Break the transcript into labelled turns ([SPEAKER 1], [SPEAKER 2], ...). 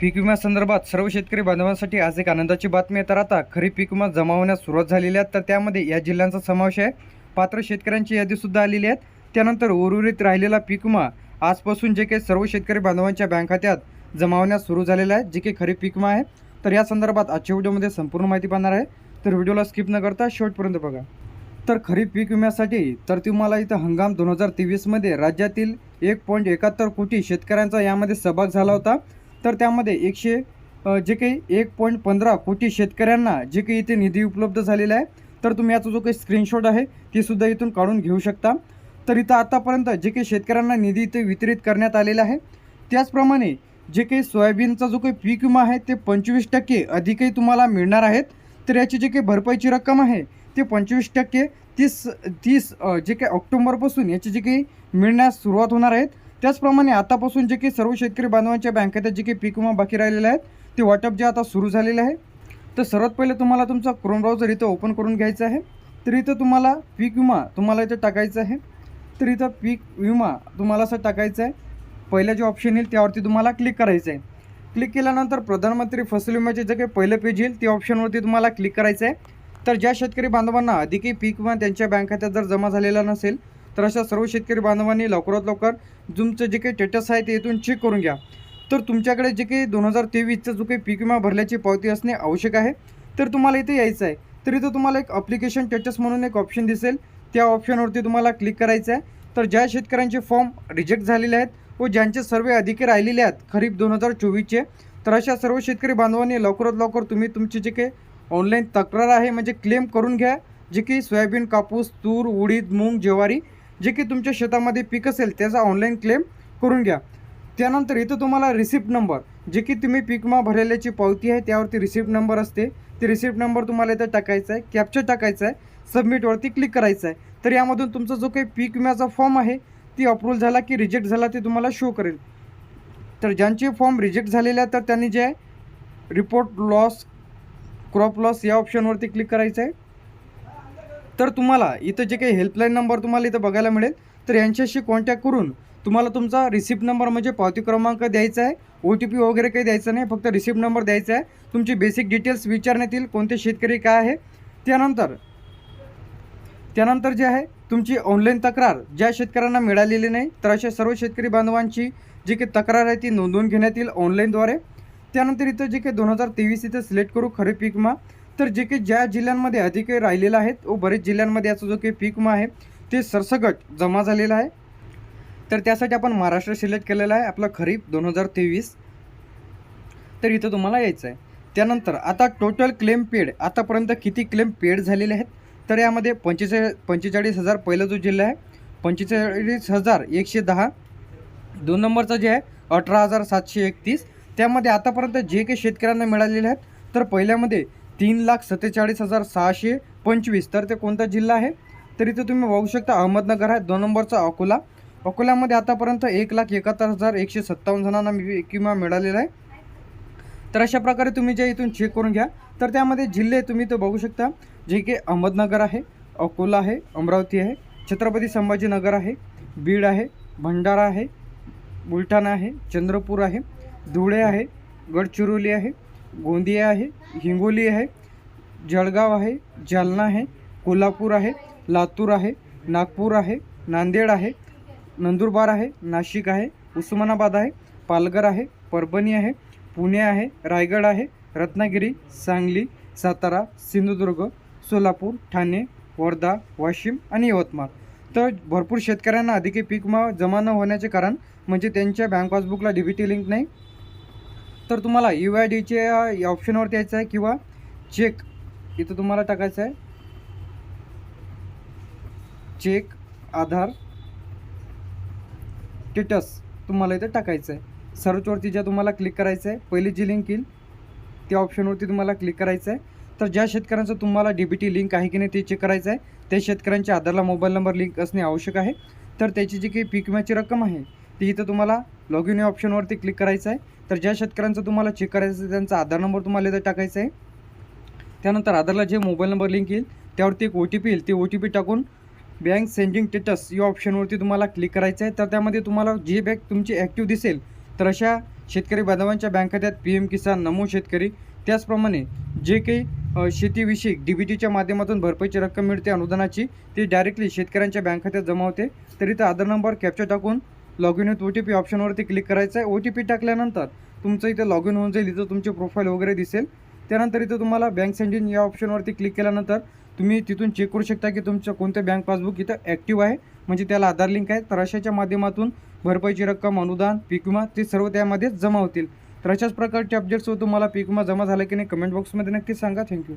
[SPEAKER 1] पीक विम्यासंदर्भात सर्व शेतकरी बांधवांसाठी आज एक आनंदाची बातमी आहे. तर आता खरीप पीक विमा जमा होण्यास सुरुवात झालेली आहे. तर त्यामध्ये या जिल्ह्यांचा समावेश आहे. पात्र शेतकऱ्यांची यादीसुद्धा आलेली आहे. त्यानंतर उर्वरित राहिलेला पीक विमा आजपासून जे काही सर्व शेतकरी बांधवांच्या बँक खात्यात जमा होण्यास सुरू झालेला आहे. जे काही खरीप पीक विमा आहे. तर या संदर्भात आजच्या व्हिडिओमध्ये संपूर्ण माहिती पाहणार आहे. तर व्हिडिओला स्किप न करता शेवटपर्यंत बघा. तर खरीप पीक विम्यासाठी तर तुम्हाला इथं हंगाम दोन हजार तेवीसमध्ये राज्यातील एक पॉईंट एकाहत्तर कोटी शेतकऱ्यांचा यामध्ये सहभाग झाला होता. तर त्यामध्ये एकशे जे काही एक पॉईंट पंधरा कोटी शेतकऱ्यांना जे काही इथे निधी उपलब्ध झालेला आहे तर तुम्ही याचा जो काही स्क्रीनशॉट आहे ती सुद्धा इथून काढून घेऊ शकता. तर इथं आतापर्यंत जे काही शेतकऱ्यांना निधी इथे वितरित करण्यात आलेला आहे त्याचप्रमाणे जे काही सोयाबीनचा जो काही पीक विमा आहे ते पंचवीस टक्के अधिकही तुम्हाला मिळणार आहेत. तर याची जे काही भरपाईची रक्कम आहे ते पंचवीस टक्के तीस तीस जे काही ऑक्टोंबरपासून याची जे काही मिळण्यास सुरुवात होणार आहेत. त्याचप्रमाणे आतापासून जे काही सर्व शेतकरी बांधवांच्या बँक खात्यात जे काही पीक विमा बाकी राहिलेले आहेत ते वाटप जे आता सुरू झालेले आहे. तर सर्वात पहिले तुम्हाला तुमचा क्रोम ब्राउझर इथं ओपन करून घ्यायचा आहे तर इथं तुम्हाला पीक विमा तुम्हाला इथं टाकायचं आहे. तर इथं पीक विमा तुम्हाला असं टाकायचं आहे. पहिलं जे ऑप्शन येईल त्यावरती तुम्हाला क्लिक करायचं आहे. क्लिक केल्यानंतर प्रधानमंत्री फसल विम्याचे जे काही पहिलं पेज येईल ते ऑप्शनवरती तुम्हाला क्लिक करायचं आहे. तर ज्या शेतकरी बांधवांना अधिकही पीक विमा त्यांच्या बँक खात्यात जर जमा झालेला नसेल तर अशा सर्व शेतकरी बांधवांनी लवकरात लवकर तुमचं जे काही स्टेटस आहे ते इथून चेक करून घ्या. तर तुमच्याकडे जे काही दोन हजार तेवीसचं जो काही पीक विमा भरल्याची पावती असणे आवश्यक आहे. तर तुम्हाला इथे यायचं आहे. तर इथं तुम्हाला एक अप्लिकेशन स्टेटस म्हणून एक ऑप्शन दिसेल. त्या ऑप्शनवरती तुम्हाला क्लिक करायचं आहे. तर ज्या शेतकऱ्यांचे फॉर्म रिजेक्ट झालेले आहेत व ज्यांचे सर्वे अधिके राहिलेले आहेत खरीप दोन हजार चोवीसचे तर अशा सर्व शेतकरी बांधवांनी लवकरात लवकर तुम्ही तुमची जे काही ऑनलाईन तक्रार आहे म्हणजे क्लेम करून घ्या. जे की सोयाबीन कापूस तूर उडीद मूग ज्वारी जे की तुमच्या शेतामध्ये पीक असेल त्याचा ऑनलाईन क्लेम करून घ्या. त्यानंतर इथं तुम्हाला रिसिप्ट नंबर जे की तुम्ही पीक विमा भरलेल्याची पावती आहे त्यावरती रिसिप्ट नंबर असते. ते रिसिप्ट नंबर तुम्हाला इथं टाकायचा आहे कॅप्चर टाकायचा आहे सबमिटवरती क्लिक करायचं आहे. तर यामधून तुमचा जो काही पीक विम्याचा फॉर्म आहे ती अप्रूव्ह झाला की रिजेक्ट झाला ते तुम्हाला शो करेल. तर ज्यांचे फॉर्म रिजेक्ट झालेले तर त्यांनी जे रिपोर्ट लॉस क्रॉप लॉस या ऑप्शनवरती क्लिक करायचं आहे. तर तुम्हाला इथं जे काही हेल्पलाईन नंबर तुम्हाला इथं बघायला मिळेल तर यांच्याशी कॉन्टॅक्ट करून तुम्हाला तुमचा रिसिप्ट नंबर म्हणजे पावती क्रमांक द्यायचा आहे ओ टी पी वगैरे काही द्यायचं नाही फक्त रिसिप्ट नंबर द्यायचा आहे. तुमची बेसिक डिटेल्स विचारण्यात येईल कोणते शेतकरी काय आहे. त्यानंतर त्यानंतर जे आहे तुमची ऑनलाईन तक्रार ज्या शेतकऱ्यांना मिळालेली नाही तर अशा सर्व शेतकरी बांधवांची जी काही तक्रार आहे ती नोंदवून घेण्यात येईल ऑनलाईनद्वारे त्यानंतर इथं जे काही दोन हजार तेवीस इथं सिलेक्ट करू खरीप विकमा तर जे काही ज्या जिल्ह्यांमध्ये अधिक राहिलेलं आहेत व बरेच जिल्ह्यांमध्ये याचा जो काही पीक विमा आहे ते सरसकट जमा झालेला आहे. तर त्यासाठी आपण महाराष्ट्र सिलेक्ट केलेला आहे आपला खरीप दोन हजार तेवीस. तर इथं तुम्हाला यायचं आहे त्यानंतर आता टोटल क्लेम पेड आतापर्यंत किती क्लेम पेड झालेले आहेत? तर यामध्ये पंचेचाळीस पंचेचाळीस हजार पहिला जो जिल्हा आहे पंचेचाळीस हजार एकशे दहा. दोन नंबरचा जे आहे अठरा हजार सातशे एकतीस. त्यामध्ये आतापर्यंत जे काही शेतकऱ्यांना मिळालेले आहेत तर पहिल्यामध्ये तीन लाख सत्तेचाळीस हजार सहाशे पंचवीस. तर ते कोणता जिल्हा आहे? तर इथे तुम्ही बघू शकता अहमदनगर आहे दोन नंबरचा अकोला. अकोल्यामध्ये आतापर्यंत एक लाख एकाहत्तर हजार एकशे सत्तावन्न जणांना मी- किंवा मिळालेला आहे. तर अशा प्रकारे तुम्ही जे इथून चेक करून घ्या. तर त्यामध्ये जिल्हे तुम्ही तो बघू शकता जे की अहमदनगर आहे अकोला आहे अमरावती आहे छत्रपती संभाजीनगर आहे बीड आहे भंडारा आहे बुलढाणा आहे चंद्रपूर आहे धुळे आहे गडचिरोली आहे गोंदिया आहे हिंगोली आहे जळगाव आहे जालना आहे कोल्हापूर आहे लातूर आहे नागपूर आहे नांदेड आहे नंदुरबार आहे नाशिक आहे उस्मानाबाद आहे पालघर आहे परभणी आहे पुणे आहे रायगड आहे रत्नागिरी सांगली सातारा सिंधुदुर्ग सोलापूर ठाणे वर्धा वाशिम आणि यवतमाळ. तर भरपूर शेतकऱ्यांना अधिक पीक मा जमा न होण्याचे कारण म्हणजे त्यांच्या बँक पासबुकला डी टी लिंक नाही. तर तुम्हाला यू आय डीच्या या ऑप्शनवरती यायचं आहे किंवा चेक इथं तुम्हाला टाकायचं आहे. चेक आधार स्टेटस तुम्हाला इथं टाकायचं आहे. सर्चवरती ज्या तुम्हाला क्लिक करायचं आहे पहिली जी लिंक येईल त्या ऑप्शनवरती तुम्हाला क्लिक करायचं आहे. तर ज्या शेतकऱ्यांचं तुम्हाला डी बी टी लिंक आहे की नाही ते चेक करायचं आहे. त्या शेतकऱ्यांच्या आधारला मोबाईल नंबर लिंक असणे आवश्यक आहे. तर त्याची जी काही पीक विम्याची रक्कम आहे ती इथं तुम्हाला लॉग इन या ऑप्शनवरती क्लिक करायचं आहे. तर ज्या शेतकऱ्यांचं तुम्हाला चेक करायचं आहे त्यांचा आधार नंबर तुम्हाला इथं टाकायचा आहे. त्यानंतर आधारला जे मोबाईल नंबर लिंक येईल त्यावरती एक ओ टी पी येईल. ते ओ टी पी टाकून बँक सेंडिंग स्टेटस या ऑप्शनवरती तुम्हाला क्लिक करायचं आहे. तर त्यामध्ये तुम्हाला जी बँक तुमची ॲक्टिव्ह दिसेल तर अशा शेतकरी बांधवांच्या बँक खात्यात पी एम किसान नमो शेतकरी त्याचप्रमाणे जे काही शेतीविषयक डी बी टीच्या माध्यमातून भरपाईची रक्कम मिळते अनुदानाची ती डायरेक्टली शेतकऱ्यांच्या बँक खात्यात जमा होते. तर इथं आधार नंबर कॅप्चर टाकून log in with O T P ऑप्शनवरती click करायचं आहे ओ टी पी टाकल्यानंतर तुमचं इथं लॉग इन होऊन जाईल. इथं तुमचे प्रोफाईल वगैरे दिसेल. त्यानंतर इथं तुम्हाला बँक सेंडिंग या ऑप्शनवरती क्लिक केल्यानंतर तुम्ही तिथून चेक करू शकता की तुमचं कोणतं बँक पासबुक इथं ॲक्टिव्ह आहे. म्हणजे त्याला आधार लिंक आहे. तर अशाच्या माध्यमातून भरपाईची रक्कम अनुदान पीक विमा ते सर्व त्यामध्ये जमा होतील. तर अशाच प्रकारचे अपडेट्स तुम्हाला पीक विमा जमा झाला की नाही कमेंट बॉक्समध्ये नक्की सांगा. थँक्यू